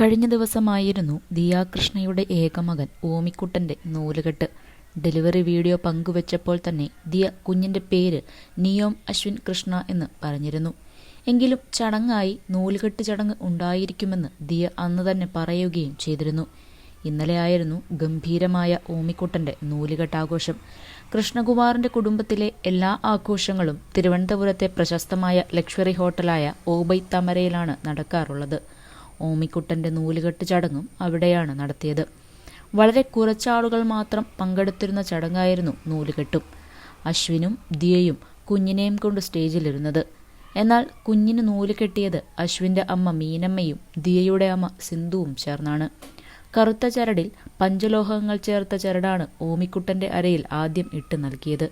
കഴിഞ്ഞ ദിവസമായിരുന്നു ദിയാകൃഷ്ണയുടെ ഏകമകൻ ഓമിക്കുട്ടന്റെ നൂലുകെട്ട്. Delivery video പങ്കുവച്ചപ്പോൾ തന്നെ ദിയ കുഞ്ഞിന്റെ പേര് നിയോം അശ്വിൻ കൃഷ്ണ എന്ന് പറഞ്ഞിരുന്നു. എങ്കിലും ചടങ്ങായി നൂലുകെട്ട് ചടങ്ങ് ഉണ്ടായിരിക്കുമെന്ന് ദിയ അന്ന് തന്നെ പറയുകയും ചെയ്തിരുന്നു. ഇന്നലെയായിരുന്നു ഗംഭീരമായ ഓമിക്കുട്ടന്റെ നൂലുകെട്ടാഘോഷം. കൃഷ്ണകുമാറിന്റെ കുടുംബത്തിലെ എല്ലാ ആഘോഷങ്ങളും തിരുവനന്തപുരത്തെ പ്രശസ്തമായ ലക്ഷറി ഹോട്ടലായ ഓബൈ തമരയിലാണ് നടക്കാറുള്ളത്. ഓമിക്കുട്ടന്റെ നൂലുകെട്ട് ചടങ്ങും അവിടെയാണ് നടത്തിയത്. വളരെ കുറച്ചാളുകൾ മാത്രം പങ്കെടുത്തിരുന്ന ചടങ്ങായിരുന്നു നൂലുകെട്ടും. അശ്വിനും ദിയയും കുഞ്ഞിനെയും കൊണ്ട് സ്റ്റേജിലിരുന്നത്. എന്നാൽ കുഞ്ഞിന് നൂൽ കെട്ടിയത് അശ്വിന്റെ അമ്മ മീനമ്മയും ദിയയുടെ അമ്മ സിന്ധുവും ചേർന്നാണ്. കറുത്ത ചരടിൽ പഞ്ചലോഹങ്ങൾ ചേർത്ത ചരടാണ് ഓമിക്കുട്ടന്റെ അരയിൽ ആദ്യം ഇട്ട് നൽകിയത്.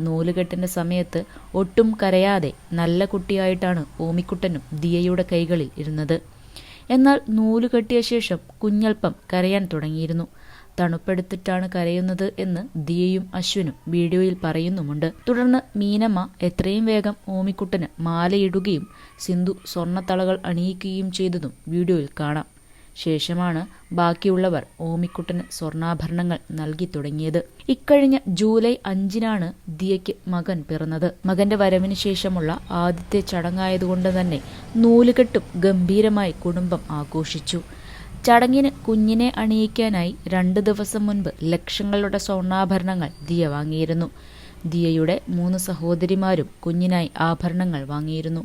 നൂലുകെട്ടിന്റെ സമയത്ത് ഒട്ടും കരയാതെ നല്ല കുട്ടിയായിട്ടാണ് ഓമിക്കുട്ടനും ദിയയുടെ കൈകളിൽ ഇരുന്നത്. എന്നാൽ നൂൽ കെട്ടിയ ശേഷം കുഞ്ഞൽപ്പം കരയാൻ തുടങ്ങിയിരുന്നു. തണുപ്പെടുത്തിട്ടാണ് കരയുന്നത് എന്ന് ദിയയും അശ്വിനും വീഡിയോയിൽ പറയുന്നുമുണ്ട്. തുടർന്ന് മീനമ്മ എത്രയും വേഗം ഓമിക്കുട്ടന് മാലയിടുകയും സിന്ധു സ്വർണത്തളകൾ അണിയിക്കുകയും ചെയ്തതും വീഡിയോയിൽ കാണാം. ശേഷമാണ് ബാക്കിയുള്ളവർ ഓമിക്കുട്ടന് സ്വർണാഭരണങ്ങൾ നൽകി തുടങ്ങിയത്. ഇക്കഴിഞ്ഞ ജൂലൈ അഞ്ചിനാണ് ദിയയ്ക്ക് മകൻ പിറന്നത്. മകന്റെ വരവിന് ശേഷമുള്ള ആദ്യത്തെ ചടങ്ങായതുകൊണ്ട് തന്നെ നൂലുകെട്ടും ഗംഭീരമായി കുടുംബം ആഘോഷിച്ചു. ചടങ്ങിന് കുഞ്ഞിനെ അണിയിക്കാനായി രണ്ട് ദിവസം മുൻപ് ലക്ഷങ്ങളുടെ സ്വർണാഭരണങ്ങൾ ദിയ വാങ്ങിയിരുന്നു. ദിയയുടെ മൂന്ന് സഹോദരിമാരും കുഞ്ഞിനായി ആഭരണങ്ങൾ വാങ്ങിയിരുന്നു.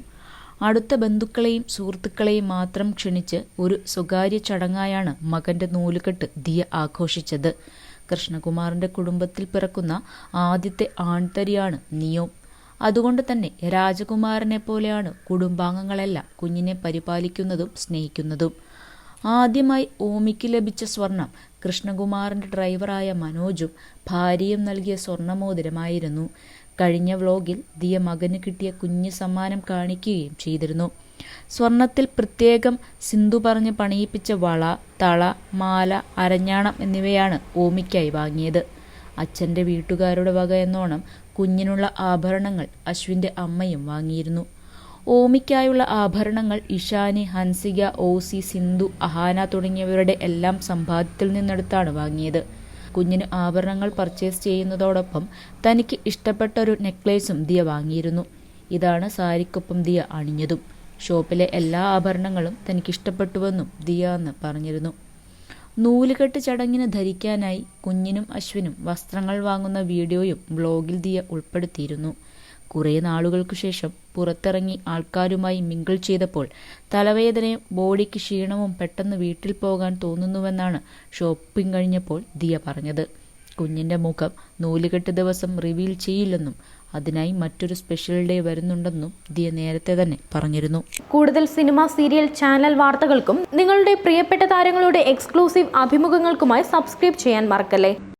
അടുത്ത ബന്ധുക്കളെയും സുഹൃത്തുക്കളെയും മാത്രം ക്ഷണിച്ച് ഒരു സ്വകാര്യ ചടങ്ങായാണ് മകന്റെ നൂലുകെട്ട് ദിയ ആഘോഷിച്ചത്. കൃഷ്ണകുമാറിന്റെ കുടുംബത്തിൽ പിറക്കുന്ന ആദ്യത്തെ ആൺതരിയാണ് നിയോ. അതുകൊണ്ട് തന്നെ രാജകുമാരനെ പോലെയാണ് കുടുംബാംഗങ്ങളെല്ലാം കുഞ്ഞിനെ പരിപാലിക്കുന്നതും സ്നേഹിക്കുന്നതും. ആദ്യമായി ഓമിക്ക് ലഭിച്ച സ്വർണം കൃഷ്ണകുമാറിന്റെ ഡ്രൈവറായ മനോജും ഭാര്യയും നൽകിയ സ്വർണമോതിരമായിരുന്നു. കഴിഞ്ഞ വ്ലോഗിൽ ദിയ മകന് കിട്ടിയ കുഞ്ഞു സമ്മാനം കാണിക്കുകയും ചെയ്തിരുന്നു. സ്വർണത്തിൽ പ്രത്യേകം സിന്ധു പറഞ്ഞ് പണിയിപ്പിച്ച വള തള മാല അരഞ്ഞാണം എന്നിവയാണ് ഓമിക്കായി വാങ്ങിയത്. അച്ഛന്റെ വീട്ടുകാരുടെ വക എന്നോണം കുഞ്ഞിനുള്ള ആഭരണങ്ങൾ അശ്വിന്റെ അമ്മയും വാങ്ങിയിരുന്നു. ഓമിക്കായുള്ള ആഭരണങ്ങൾ ഇഷാനി ഹൻസിക ഓസി സിന്ധു അഹാന തുടങ്ങിയവരുടെ എല്ലാം സമ്പാദ്യത്തിൽ നിന്നെടുത്താണ് വാങ്ങിയത്. കുഞ്ഞിന് ആഭരണങ്ങൾ പർച്ചേസ് ചെയ്യുന്നതോടൊപ്പം തനിക്ക് ഇഷ്ടപ്പെട്ട ഒരു നെക്ലേസും ദിയ വാങ്ങിയിരുന്നു. ഇതാണ് സാരിക്കൊപ്പം ദിയ അണിഞ്ഞതും. ഷോപ്പിലെ എല്ലാ ആഭരണങ്ങളും തനിക്ക് ഇഷ്ടപ്പെട്ടുവെന്നും ദിയ എന്ന് പറഞ്ഞിരുന്നു. നൂലുകെട്ട് ചടങ്ങിന് ധരിക്കാനായി കുഞ്ഞിനും അശ്വിനും വസ്ത്രങ്ങൾ വാങ്ങുന്ന വീഡിയോയും ബ്ലോഗിൽ ദിയ ഉൾപ്പെടുത്തിയിരുന്നു. കുറേ നാളുകൾക്കു ശേഷം പുറത്തിറങ്ങി ആൾക്കാരുമായി മിങ്കിൾ ചെയ്തപ്പോൾ തലവേദനയും ബോഡിക്ക് ക്ഷീണവും പെട്ടെന്ന് വീട്ടിൽ പോകാൻ തോന്നുന്നുവെന്നാണ് ഷോപ്പിംഗ് കഴിഞ്ഞപ്പോൾ ദിയ പറഞ്ഞത്. കുഞ്ഞിന്റെ മുഖം നൂലുകെട്ട് ദിവസം റിവീൽ ചെയ്യില്ലെന്നും അതിനായി മറ്റൊരു സ്പെഷ്യൽ ഡേ വരുന്നുണ്ടെന്നും ദിയ നേരത്തെ തന്നെ പറഞ്ഞിരുന്നു. കൂടുതൽ സിനിമ സീരിയൽ ചാനൽ വാർത്തകൾക്കും നിങ്ങളുടെ പ്രിയപ്പെട്ട താരങ്ങളുടെ എക്സ്ക്ലൂസീവ് അഭിമുഖങ്ങൾക്കുമായി സബ്സ്ക്രൈബ് ചെയ്യാൻ മറക്കല്ലേ?